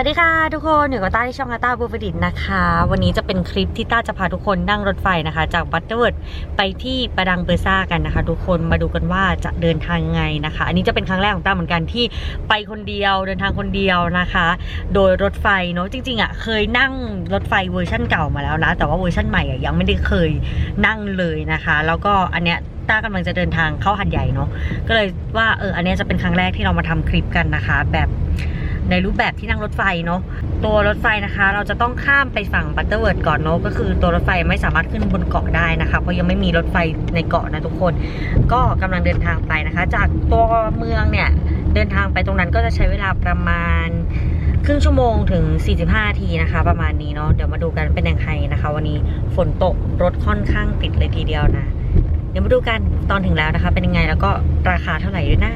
วัสดีค่ะทุกคนอยู่กับต้าที่ช่องอาต้าบูฟดิตนะคะ วันนี้จะเป็นคลิปที่ต้าจะพาทุกคนนั่งรถไฟนะคะ จากบัตเตอร์เวิร์ดไปที่ประดังเบอร์ซ่ากันนะคะ ทุกคนมาดูกันว่าจะเดินทางยังไงนะคะ อันนี้จะเป็นครั้งแรกของต้าเหมือนกันที่ไปคนเดียวเดินทางคนเดียวนะคะ โดยรถไฟเนาะจริงๆอะเคยนั่งรถไฟเวอร์ชั่นเก่ามาแล้วนะแต่ว่าเวอร์ชั่นใหม่อะยังไม่ได้เคยนั่งเลยนะคะ แล้วก็อันเนี้ยต้ากำลังจะเดินทางเข้าหัดใหญ่เนาะก็เลยว่าเอออันเนี้ยจะเป็นครั้งแรกที่เรามาทำคลิปกันนะคะ แบบ ในรูปแบบที่นั่งรถไฟเนาะตัวรถไฟนะคะ เราจะต้องข้ามไปฝั่งบัตเตอร์เวิร์ดก่อนเนาะก็คือตัวรถไฟไม่สามารถขึ้นบนเกาะได้นะคะเพราะยังไม่มีรถไฟในเกาะนะทุกคน ก็กำลังเดินทางไปนะคะ จากตัวเมืองเนี่ยเดินทางไปตรงนั้นก็จะใช้เวลาประมาณครึ่งชั่วโมงถึง 45 นาทีนะคะ ประมาณนี้เนาะเดี๋ยวมาดูกันเป็นยังไงนะคะ วันนี้ฝนตกรถค่อนข้างติดเลยทีเดียวนะ เดี๋ยวมาดูกันตอนถึงแล้วนะคะ เป็นยังไงแล้วก็ราคาเท่าไหร่ด้วยนะ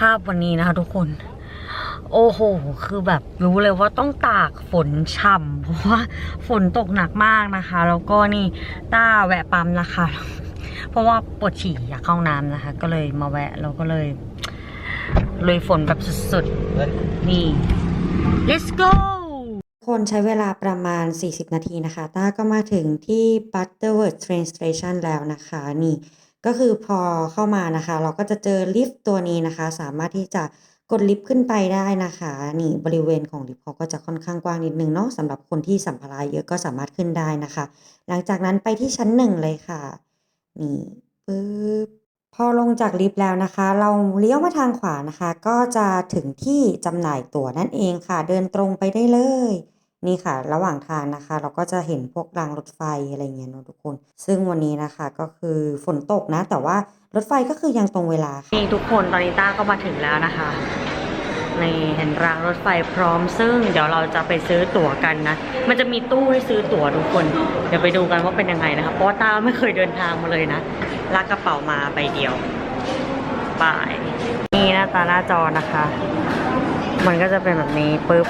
ภาพวันนี้นะคะทุกคน โอ้โห คือแบบรู้เลยว่าต้องตากฝนฉ่ำเพราะว่าฝนตกหนักมากนะคะ แล้วก็นี่ต้าแวะปั๊มนะคะ เพราะว่าปวดฉี่อยากเข้าน้ำนะคะ ก็เลยมาแวะแล้วก็เลยเลยฝนแบบสุดๆ นี่ let's go คนใช้เวลาประมาณ 40 นาทีนะคะ ต้าก็มาถึงที่ Butterworth Train Station แล้วนะคะ นี่ ก็คือพอเข้ามานะคะ เราก็จะเจอลิฟต์ตัวนี้นะคะ สามารถที่จะกดลิฟต์ขึ้นไปได้นะคะ นี่บริเวณของลิฟต์เขาก็จะค่อนข้างกว้างนิดนึงเนาะสำหรับคนที่สัมภาระเยอะก็สามารถขึ้นได้นะคะ หลังจากนั้นไปที่ชั้นหนึ่งเลยค่ะ นี่ปึ๊บพอลงจากลิฟต์แล้วนะคะ เราเลี้ยวมาทางขวานะคะ ก็จะถึงที่จำหน่ายตั๋วนั่นเองค่ะ เดินตรงไปได้เลย นี่ค่ะ ระหว่างทางนะคะ เราก็จะเห็นพวกรางรถไฟอะไรเงี้ยเนอะทุกคน ซึ่งวันนี้นะคะก็คือฝนตกนะ แต่ว่ารถไฟก็คือยังตรงเวลาค่ะนี่ทุกคนตอนนี้ต้าก็มาถึงแล้วนะคะในเห็นรางรถไฟพร้อมซึ่งเดี๋ยวเราจะไปซื้อตั๋วกันนะ มันจะมีตู้ให้ซื้อตั๋วทุกคน เดี๋ยวไปดูกันว่าเป็นยังไงนะคะเพราะว่าต้าไม่เคยเดินทางมาเลยนะลากกระเป๋ามาใบเดียวบายนี่หน้าตาหน้าจอนะคะ มันก็จะเป็นแบบนี้ปุ๊บ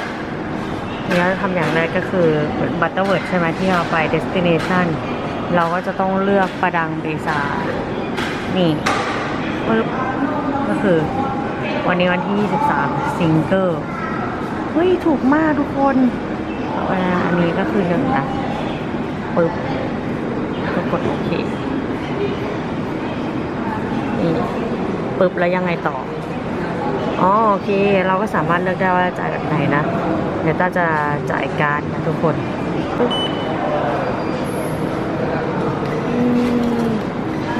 เราจะทำอย่างแรกก็คือบัตเตอร์เวิร์ดใช่ไหมที่เราไป destination เราก็จะต้องเลือกประดังเบซา นี่ปึ๊บก็คือ วันนี้วันที่ 23 ซิงเกิลเฮ้ย ถูกมากทุกคนอันนี้ก็คือหนึ่งนะปึ๊บก็กดโอเคนี่ปึ๊บแล้วยังไงต่อ อ๋อโอเค เราก็สามารถเลือกได้ว่าจะจ่ายแบบไหนนะ เดี๋ยวต้าจะจ่ายการนะทุกคน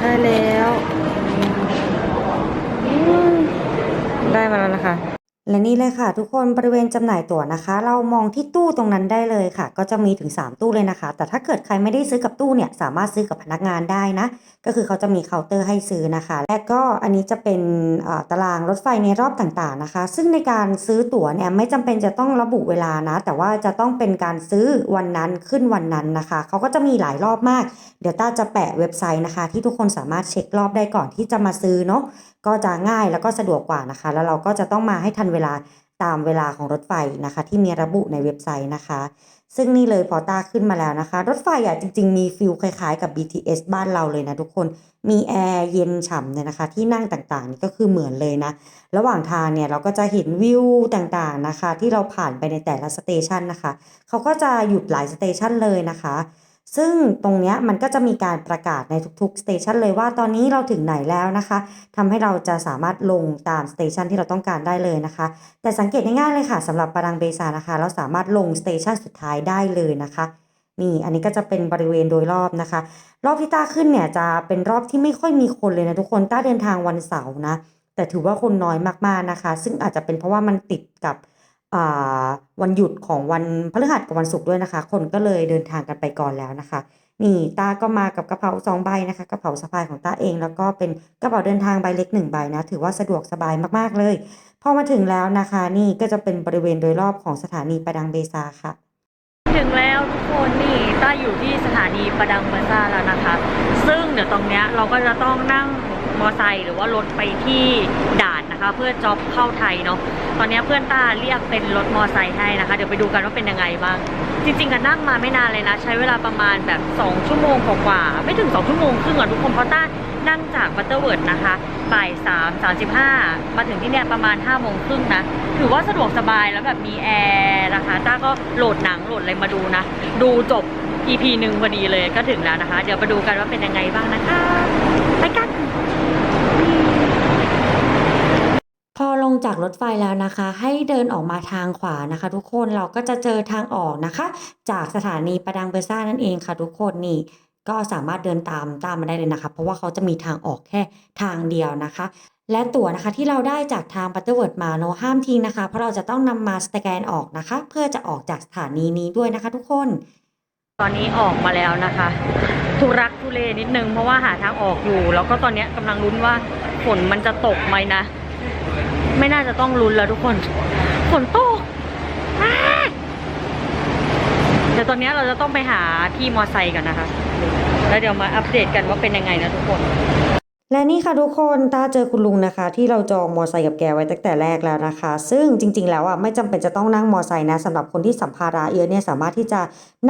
ได้แล้ว ได้มาแล้วนะคะ และนี่เลยค่ะ ทุกคนบริเวณจำหน่ายตั๋วนะคะ เรามองที่ตู้ตรงนั้นได้เลยค่ะ ก็จะมีถึง 3 ตู้เลยนะคะ แต่ถ้าเกิดใครไม่ได้ซื้อกับตู้เนี่ยสามารถซื้อกับพนักงานได้นะ ก็คือเขาจะมีเคาน์เตอร์ให้ซื้อนะคะ และก็อันนี้จะเป็นตารางรถไฟในรอบต่างๆนะคะ ซึ่งในการซื้อตั๋วเนี่ยไม่จำเป็นจะต้องระบุเวลานะ แต่ว่าจะต้องเป็นการซื้อวันนั้นขึ้นวันนั้นนะคะเขาก็จะมีหลายรอบมาก เดี๋ยวต้าจะแปะเว็บไซต์นะคะ ที่ทุกคนสามารถเช็ครอบได้ก่อนที่จะมาซื้อเนาะ ก็จะง่ายแล้วก็สะดวกกว่านะคะ แล้วเราก็จะต้องมาให้ทันเวลาตามเวลาของรถไฟนะคะ ที่มีระบุในเว็บไซต์นะคะ ซึ่งนี่เลยพอต้าขึ้นมาแล้วนะคะ รถไฟอะจริง ๆ มีฟิลคล้ายๆกับ BTS บ้านเราเลยนะทุกคนมีแอร์เย็นฉ่ำเนี่ยนะคะ ที่นั่งต่างๆนี่ก็คือเหมือนเลยนะ ระหว่างทางเนี่ยเราก็จะเห็นวิวต่างๆนะคะ ที่เราผ่านไปในแต่ละสเตชันนะคะเขาก็จะหยุดหลายสเตชันเลยนะคะ ซึ่งตรงนี้มันก็จะมีการประกาศในทุกๆสเตชันเลยว่าตอนนี้เราถึงไหนแล้วนะคะทำให้เราจะสามารถลงตามสเตชันที่เราต้องการได้เลยนะคะ แต่สังเกตง่ายๆเลยค่ะสำหรับปารังเบซานะคะ เราสามารถลงสเตชันสุดท้ายได้เลยนะคะนี่อันนี้ก็จะเป็นบริเวณโดยรอบนะคะ รอบที่ต้าขึ้นเนี่ยจะเป็นรอบที่ไม่ค่อยมีคนเลยนะทุกคนต้าเดินทางวันเสาร์นะแต่ถือว่าคนน้อยมากๆนะคะ ซึ่งอาจจะเป็นเพราะว่ามันติดกับอ่า วันหยุดของวันพฤหัสกับวันศุกร์ด้วยนะคะ คนก็เลยเดินทางกันไปก่อนแล้วนะคะ นี่ตาก็มากับกระเป๋าสองใบนะคะกระเป๋าสะพายของตาเอง แล้วก็เป็นกระเป๋าเดินทางใบเล็กหนึ่งใบนะถือว่าสะดวกสบายมากๆเลยพอมาถึงแล้วนะคะ นี่ก็จะเป็นบริเวณโดยรอบของสถานีประดังเบซาค่ะ ถึงแล้วทุกคนนี่ต้าอยู่ที่สถานีประดังเบซาแล้วนะคะ ซึ่งเดี๋ยวตรงเนี้ยเราก็จะต้องนั่ง มอไซค์หรือว่ารถไปที่ด่านนะคะ เพื่อจ็อบเข้าไทยเนาะตอนนี้เพื่อนต้าเรียกเป็นรถมอไซค์ให้นะคะ เดี๋ยวไปดูกันว่าเป็นยังไงบ้าง จริงๆก็นั่งมาไม่นานเลยนะ ใช้เวลาประมาณแบบ 2 ชั่วโมงกว่าๆไม่ถึง 2 ชั่วโมงครึ่งอะทุกคนเพราะต้านั่งจากบัตเตอร์เวิร์ดนะคะบ่ายสามสามสิบห้ามาถึงที่เนี่ยประมาณ5้าโมงครึ่งนะ ถือว่าสะดวกสบายแล้วแบบมีแอร์นะคะ ต้าก็โหลดหนังโหลดอะไรมาดูนะ ดูจบ EP หนึ่งพอดีเลยก็ถึงแล้วนะคะ เดี๋ยวมาดูกันว่าเป็นยังไงบ้างนะคะ ไปกัน พอลงจากรถไฟแล้วนะคะ ให้เดินออกมาทางขวานะคะ ทุกคนเราก็จะเจอทางออกนะคะ จากสถานีประดังเบอร์ซ่านั่นเองค่ะ ทุกคนนี่ก็สามารถเดินตามตามมาได้เลยนะคะ เพราะว่าเขาจะมีทางออกแค่ทางเดียวนะคะ และตั๋วนะคะที่เราได้จากทางบัตเตอร์เวิร์ดมาเนห้ามทิ้งนะคะ เพราะเราจะต้องนำมาสแกนออกนะคะ เพื่อจะออกจากสถานีนี้ด้วยนะคะ ทุกคน ตอนนี้ออกมาแล้วนะคะทุรักทุเลนิดนึงเพราะว่าหาทางออกอยู่ แล้วก็ตอนนี้กำลังลุ้นว่าฝนมันจะตกไหมนะ ไม่น่าจะต้องลุ้นแล้วทุกคนฝนตกอ้าเดี๋ยวตอนนี้เราจะต้องไปหาที่มอไซค์กันนะคะ แล้วเดี๋ยวมาอัปเดตกันว่าเป็นยังไงนะทุกคน และนี่ค่ะทุกคนตาเจอคุณลุงนะคะ ที่เราจองมอไซค์กับแกไว้ตั้งแต่แรกแล้วนะคะ ซึ่งจริง ๆ แล้วอะไม่จำเป็นจะต้องนั่งมอไซค์นะสำหรับคนที่สัมภาระเยอะเนี่ยสามารถที่จะ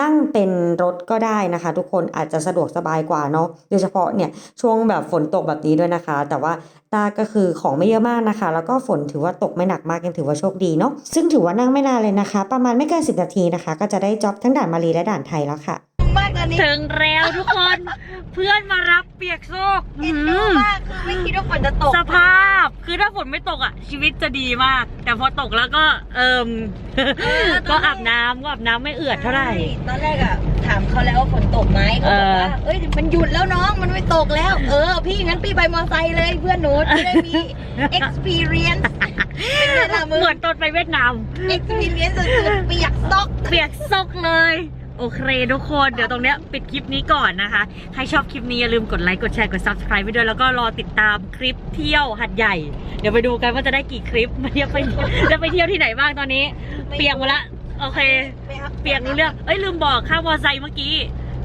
นั่งเป็นรถก็ได้นะคะ ทุกคนอาจจะสะดวกสบายกว่าเนาะโดยเฉพาะเนี่ยช่วงแบบฝนตกแบบนี้ด้วยนะคะ แต่ว่าตาก็คือของไม่เยอะมากนะคะ แล้วก็ฝนถือว่าตกไม่หนักมากยังถือว่าโชคดีเนาะซึ่งถือว่านั่งไม่นานเลยนะคะ ประมาณไม่เกิน10นาทีนะคะ ก็จะได้จ็อบทั้งด่านมาลีและด่านไทยแล้วค่ะ มากตอนนี้ถึงแล้วทุกคน เพื่อนมารับเปียกโซกเอ็นดูมากคือไม่คิดว่าฝนจะตกสภาพ คือถ้าฝนไม่ตกอะ ชีวิตจะดีมาก แต่พอตกแล้วก็เอิมก็อาบน้ำก็อาบน้ำไม่เอือดเท่าไหร่ ตอนแรกอะถามเขาแล้วว่าฝนตกไหมเขาบอกว่าเอ้ยมันหยุดแล้วน้องมันไม่ตกแล้ว เออ พี่งั้นพี่ไปมอไซค์เลยเพื่อนหนูจะได้มี experience เป็นไงล่ะมึงเหมือนตอนไปเวียดนาม experience สุดๆเปียกซอกเปียกซกเลย โอเคทุกคนเดี๋ยวตรงเนี้ยปิดคลิปนี้ก่อนนะคะ ใครชอบคลิปนี้อย่าลืมกดไลค์ กดแชร์ กด subscribe ไปด้วยแล้วก็รอติดตามคลิปเที่ยวหัดใหญ่ เดี๋ยวไปดูกันว่าจะได้กี่คลิปมันจะไปจะไปเที่ยวที่ไหนบ้างตอนนี้ เปียกหมดละ โอเค เปียกรู้เรื่องเอ้ยลืมบอกค่ามอไซค์เมื่อกี้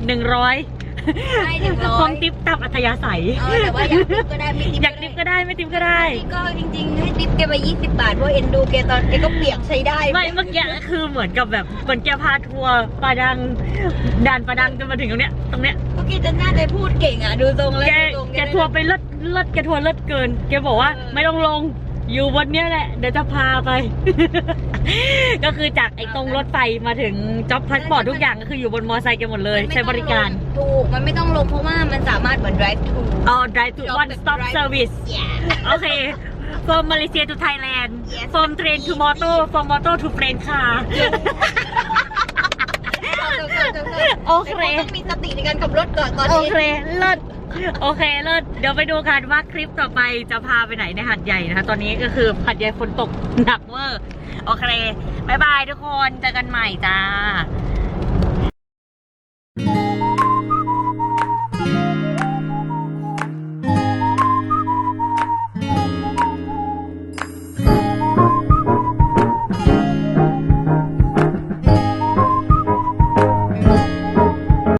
หนึ่งร้อย ให้หนึ่งร้คองยติปตามอัธยาศัย เออแต่ว่าอยากติปก็ได้ไม่ติปอยากติปก็ได้ไม่ติปก็ได้นี่ก็จริงๆให้ติปแกไป20 บาทเพราะเอ็นดูแกตอนแกก็เปียกใช้ได้ไม่เมื่อกี้คือเหมือนกับแบบเหมือนแกพาทัวร์ปาดังด่านปาดังจนมาถึงตรงเนี้ยตรงเนี้ยเมื่อกี้จะน่าจะพูดเก่งอะดูทรงแล้วแกดูทรงแกทัวร์ไปเลิศเลิศแกทัวร์เลิศเกิน แกบอกว่าเออไม่ต้องลง อยู่บนเนี้ยแหละ เดี๋ยวจะพาไป ก็คือจากไอ้ตรงรถไฟมาถึงจ็อบพาสปอร์ตทุกอย่างก็คืออยู่บนมอไซค์กันหมดเลยมันไม่ใช้บริการต้องลงถูก มันไม่ต้องลงเพราะว่ามันสามารถเหมือน drive to อ๋อ drive to one stop service yeah โอเค from Malaysia to Thailand Yes. from train to motor from motor to plane car โอเคแต่ต้องมีสติในการขับรถก่อนตอนโอนี้ เคเลิศ โอเคเลิศเดี๋ยวไปดูกันว่าคลิปต่อไปจะพาไปไหนในหัดใหญ่นะคะ ตอนนี้ก็คือหัดใหญ่ฝนตกหนักเวอร์ โอเคบายบายทุกคน เจอกันใหม่จ้า